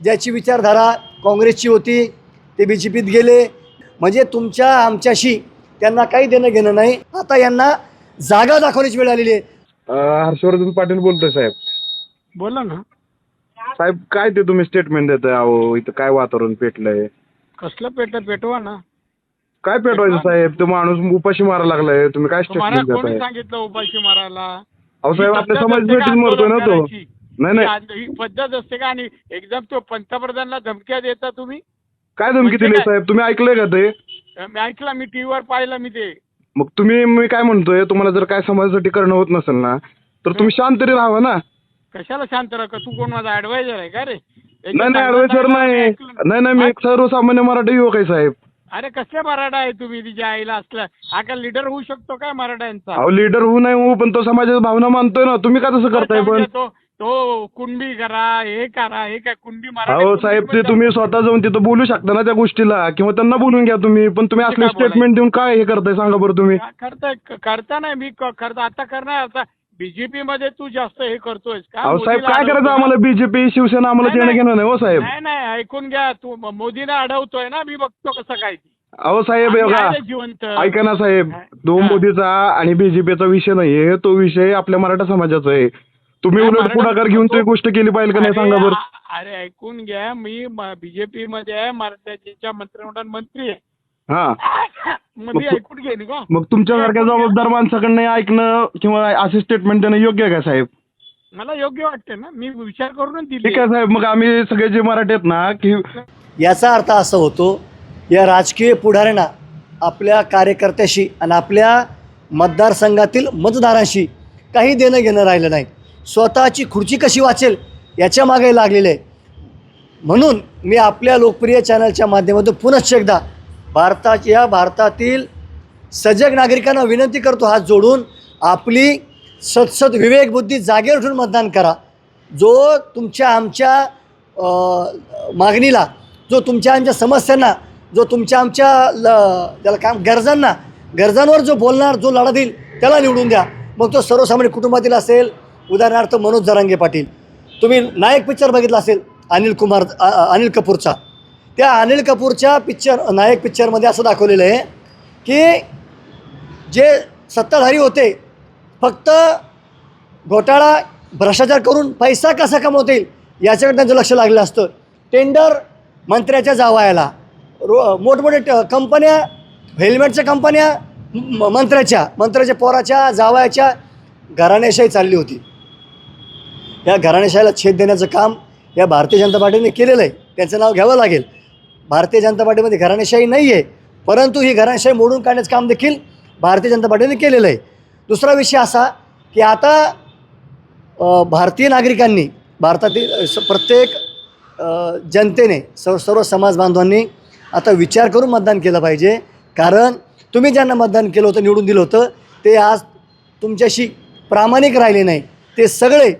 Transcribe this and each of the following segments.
ज्याची विचारधारा काँग्रेसची होती ते बी जे पीत गेले. म्हणजे तुमच्या आमच्याशी त्यांना काही देणं घेणं नाही. आता यांना जागा दाखवण्याची वेळ आलेली आहे. हर्षवर्धन पाटील बोलतोय साहेब. बोला ना. साहेब काय ते तुम्ही स्टेटमेंट देताय? अहो इथं काय वातावरण पेटलंय? कसलं पेट पेटवा ना. काय पेटवायचं साहेब? तो माणूस उपाशी मारा लागलाय. तुम्ही काय तुम्हाला स्टेटमेंट कोणी देताय? सांगितलं उपाशी मारायला? अहो साहेब आपल्या समाज भेटीत मरतोय ना तो? नाही नाही. ही पद्धत असते का? आणि एकदम तो पंतप्रधानांना धमक्या देता तुम्ही? काय धमकी म्हणजे दिली काय? साहेब? तुम्ही ऐकलंय का ते? मी ऐकलं मी टीव्हीवर पाहिलं मी ते. मग तुम्ही मी काय म्हणतोय तुम्हाला जर काय समाजासाठी करणं होत नसेल ना तर तुम्ही शांत तरी राहावं ना. कशाला शांत राहा? का तू कोण माझा ऍडवायझर आहे का रे? नाही नाही ऍडवायझर नाही. नाही नाही मी एक सर्वसामान्य मराठी युवक आहे साहेब. अरे कसले मराठा आहे तुम्ही? तिच्या आईला असला हा का लिडर होऊ शकतो काय मराठ्यांचा? अहो लीडर होऊ नाही होऊ पण तो समाजाच्या भावना मानतोय ना. तुम्ही का तसं करताय पण? म्हणजे तो तो कुंडी करा हे करा हे काय कुंडी मराठी अहो कुंडी साहेब ते तुम्ही स्वतः जाऊन तिथं बोलू शकता ना त्या गोष्टीला किंवा त्यांना बोलून घ्या तुम्ही. पण तुम्ही असले काय बोलायचं? स्टेटमेंट देऊन काय हे करताय सांगा बरं तुम्ही. का- करताय? करता नाही मी क- करता. आता करणार आता बीजेपी मध्ये तू जास्त हे करतोयस. का अहो साहेब मोदीला काय करायचं अडवतोय? आम्हाला? बीजेपी शिवसेना आम्हाला नाही, देणं. घेणं नाही हो साहेब. नाही नाही. ऐकून घ्या. तू म- मोदीला अडवतोय ना? मी बघतो कसं काय ते. अहो साहेब आम्ही बघा. आहे जिवंत. ऐका ना साहेब. तो हा. मोदीचा आणि बीजेपीचा विषय नाहीये. तो विषय आपल्या मराठा समाजाचा आहे. तुम्ही उलट पुढाकार घेऊन ती गोष्ट केली पाहिजे का नाही? अरे, सांगा बरं अरे ऐकून घ्या. मी बीजेपी मध्ये आहे मराठ्याच्या मंत्रिमंडळ मंत्री आहे. हा. मग ऐकून घेईन का मग तुमच्यासारख्या. जबाबदार माणसाकडनं ऐकणं किंवा असे स्टेटमेंट देणं योग्य आहे का साहेब? मला योग्य वाटते ना. मी विचार करूनच दिली. ठीक आहे साहेब. मग आम्ही सगळे जे मराठी आहेत ना की याचा अर्थ असा होतो या राजकीय पुढाऱ्यांना आपल्या कार्यकर्त्याशी आणि आपल्या मतदारसंघातील मतदारांशी काही देणं घेणं राहिलं नाही. स्वतःची खुर्ची कशी वाचेल याच्या मागे लागलेले आहे. म्हणून मी आपल्या लोकप्रिय चॅनलच्या माध्यमातून पुनश्च एकदा भारताच्या भारतातील सजग नागरिकांना विनंती करतो हात जोडून आपली सतसत विवेकबुद्धी जागेवर ठेवून मतदान करा. जो तुमच्या आमच्या मागणीला जो तुमच्या आमच्या समस्यांना जो तुमच्या आमच्या ल त्याला काम गरजांना गरजांवर जो बोलणार जो लढा देईल त्याला निवडून द्या. मग तो सर्वसामान्य कुटुंबातील असेल उदाहरणार्थ मनोज जरांगे पाटील. तुम्ही नायक पिक्चर बघितला असेल अनिल कुमार अनिल कपूरचा. त्या अनिल कपूरच्या पिक्चर नायक पिक्चरमध्ये असं दाखवलेलं आहे की जे सत्ताधारी होते फक्त घोटाळा भ्रष्टाचार करून पैसा कसा कमवता येईल याच्याकडे त्यांचं लक्ष लागलेलं असतं. टेंडर मंत्र्याच्या जावायला रो मोठमोठे ट- कंपन्या हेल्मेटच्या कंपन्या म- मंत्र्याच्या मंत्र्याच्या पोराच्या जावयाच्या घराण्याशाही चालली होती. या घराणेशाहीला छेद देण्याचं काम या भारतीय जनता पार्टीने केलेलं आहे. त्याचं नाव घ्यावं लागेल. भारतीय जनता पार्टीमध्ये घराणेशाही नाही आहे परंतु ही घराणेशाही मोडून काढण्याचं काम देखील भारतीय जनता पार्टीने केलेलं आहे. दुसरा विषय असा की आता भारतीय नागरिकांनी भारतातील स- प्रत्येक जनतेने सर्व सर्व समाज बांधवांनी आता विचार करून मतदान केलं पाहिजे. कारण तुम्ही ज्यांना मतदान केलं होतं निवडून दिलं होतं ते आज तुमच्याशी प्रामाणिक राहिले नाही. ते सगळे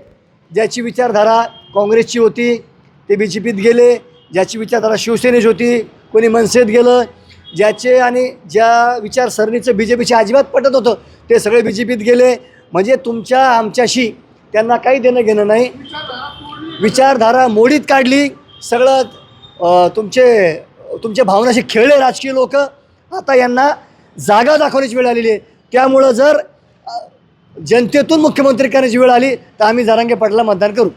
ज्याची विचारधारा काँग्रेसची होती ते बी जे पीत गेले. ज्याची विचारधारा शिवसेनेची होती कोणी मनसेत गेलं. ज्याचे आणि ज्या विचारसरणीचं बी जे पीशी अजिबात पटत होतं ते सगळे बी जे पीत गेले. म्हणजे तुमच्या आमच्याशी त्यांना काही देणं घेणं नाही. विचारधारा मोडीत काढली. सगळं तुमचे तुमच्या भावनाशी खेळले राजकीय लोक. आता यांना जागा दाखवण्याची वेळ आलेली आहे. त्यामुळं जर जनतेतून मुख्यमंत्री करण्याची वेळ आली तर आम्ही जरांगे पाटला मतदान करू.